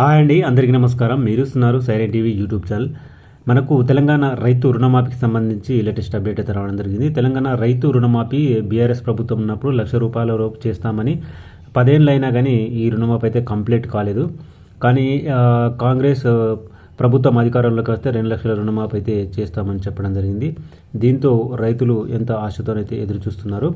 Hi అండి అందరికీ నమస్కారం. మీరు ఇస్తున్నారు సైరెంట్ టీవీ యూట్యూబ్ ఛానల్. మనకు తెలంగాణ రైతు రుణమాఫీకి సంబంధించి లేటెస్ట్ అప్డేట్ అయితే రావడం జరిగింది. తెలంగాణ రైతు రుణమాఫీ బీఆర్ఎస్ ప్రభుత్వం ఉన్నప్పుడు లక్ష రూపాయల లోపు చేస్తామని పదేళ్ళు అయినా కానీ ఈ రుణమాఫీ అయితే కంప్లీట్ కాలేదు. కానీ కాంగ్రెస్ ప్రభుత్వం అధికారంలోకి వస్తే రెండు లక్షల రుణమాఫీ అయితే చేస్తామని చెప్పడం జరిగింది. దీంతో రైతులు ఎంత ఆశతోనైతే ఎదురు చూస్తున్నారు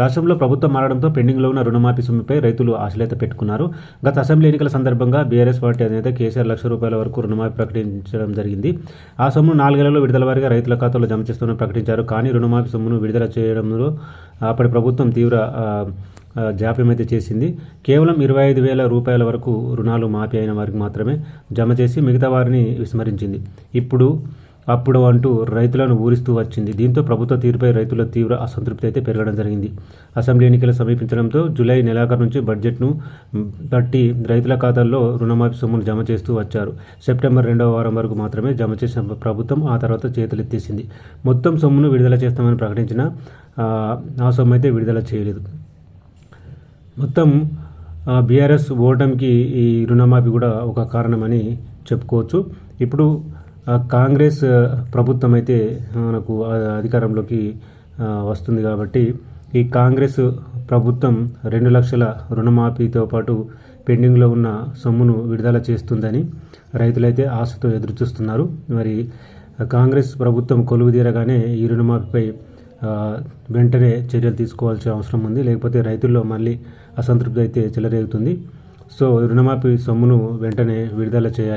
రాష్ట్రంలో ప్రభుత్వం మారడంతో పెండింగ్లో ఉన్న రుణమాఫీ సొమ్ముపై రైతులు ఆశలైతే పెట్టుకున్నారు. గత అసెంబ్లీ ఎన్నికల సందర్భంగా బీఆర్ఎస్ పార్టీ అధినేత కేసీఆర్ లక్ష రూపాయల వరకు రుణమాఫీ ప్రకటించడం జరిగింది. ఆ సొమ్ము నాలుగేళ్ళలో విడుదల వారిగా రైతుల ఖాతాలో జమ చేస్తున్న ప్రకటించారు. కానీ రుణమాఫీ సొమ్మును విడుదల చేయడంలో అప్పటి ప్రభుత్వం తీవ్ర జాప్యం అయితే చేసింది. కేవలం ఇరవై ఐదు వేల రూపాయల వరకు రుణాలు మాఫీ అయిన వారికి మాత్రమే జమ చేసి మిగతా వారిని విస్మరించింది. ఇప్పుడు అప్పుడు అంటూ రైతులను ఊరిస్తూ వచ్చింది. దీంతో ప్రభుత్వ తీరుపై రైతుల తీవ్ర అసంతృప్తి అయితే పెరగడం జరిగింది. అసెంబ్లీ ఎన్నికలు సమీపించడంతో జూలై నెలాఖరు నుంచి బడ్జెట్ను బట్టి రైతుల ఖాతాల్లో రుణమాఫీ సొమ్మును జమ చేస్తూ వచ్చారు. సెప్టెంబర్ రెండవ వారం వరకు మాత్రమే జమ చేసిన ప్రభుత్వం ఆ తర్వాత చేతులెత్తేసింది. మొత్తం సొమ్మును విడుదల చేస్తామని ప్రకటించిన ఆ, ఆ సొమ్ము అయితే విడుదల చేయలేదు. మొత్తం బీఆర్ఎస్ ఓటమికి ఈ రుణమాఫీ కూడా ఒక కారణమని చెప్పుకోవచ్చు. ఇప్పుడు కాంగ్రెస్ ప్రభుత్వం అయితే మనకు అధికారంలోకి వస్తుంది కాబట్టి ఈ కాంగ్రెస్ ప్రభుత్వం రెండు లక్షల రుణమాఫీతో పాటు పెండింగ్లో ఉన్న సొమ్మును విడుదల చేస్తుందని రైతులైతే ఆశతో ఎదురుచూస్తున్నారు. మరి కాంగ్రెస్ ప్రభుత్వం కొలువు తీరగానే ఈ రుణమాఫీపై వెంటనే చర్యలు తీసుకోవాల్సిన అవసరం ఉంది. లేకపోతే రైతుల్లో మళ్ళీ అసంతృప్తి అయితే చెలరేగుతుంది. సో రుణమాఫీ సొమ్మును వెంటనే విడుదల చేయాలి.